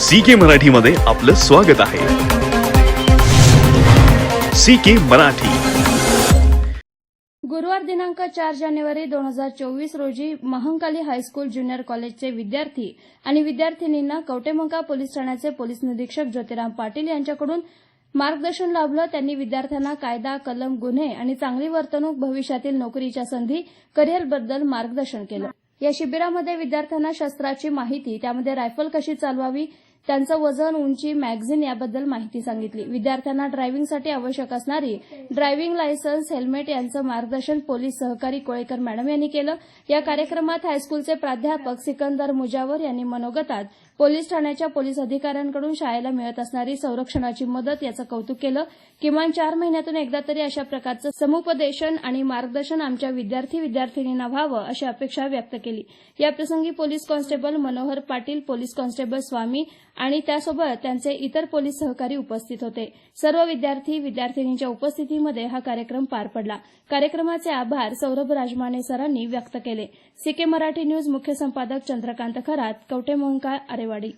C के मराठीमध्ये आपलं स्वागत आहे. C K Marathi. गुरुवार दिनांक चार जानेवारी दोन हजार चोवीस रोजी महंकाली हायस्कूल ज्युनियर कॉलेजचे विद्यार्थी आणि विद्यार्थिनींना कवटेमंका पोलीस ठाण्याचे पोलीस निरीक्षक ज्योतिराम पाटील यांच्याकडून मार्गदर्शन लाभलं. त्यांनी विद्यार्थ्यांना कायदा कलम गुन्हे आणि चांगली वर्तणूक भविष्यातील नोकरीच्या संधी करिअरबद्दल मार्गदर्शन केलं. या शिबिरामध्ये विद्यार्थ्यांना शस्त्राची माहिती त्यामध्ये रायफल कशी चालवावी त्यांचं वजन उंची मॅगझिन याबद्दल माहिती सांगितली. विद्यार्थ्यांना ड्रायव्हिंगसाठी आवश्यक असणारी ड्रायव्हिंग लायसन्स हेल्मेट यांचं मार्गदर्शन पोलीस सहकारी कोळेकर मॅडम यांनी केलं. या कार्यक्रमात हायस्कूलचे प्राध्यापक सिकंदर मुजावर यांनी मनोगतात पोलीस ठाण्याच्या पोलीस अधिकाऱ्यांकडून शाळेला मिळत असणारी संरक्षणाची मदत याचं कौतुक केलं. किमान चार महिन्यातून एकदा तरी अशा प्रकारचं समुपदेशन आणि मार्गदर्शन आमच्या विद्यार्थी विद्यार्थिनींना व्हावं अशी अपेक्षा व्यक्त केली. याप्रसंगी police constable Manohar Patil police constable Swami आणि त्यासोबत त्यांचे इतर पोलीस सहकारी उपस्थित होते. सर्व विद्यार्थी विद्यार्थिनींच्या उपस्थितीमध्ये हा कार्यक्रम पार पडला. कार्यक्रमाचे आभार सौरभ राजमाने सरांनी व्यक्त केले. सीके मराठी न्यूज मुख्य संपादक चंद्रकांत खरात कवटेमंका आरेवाडी.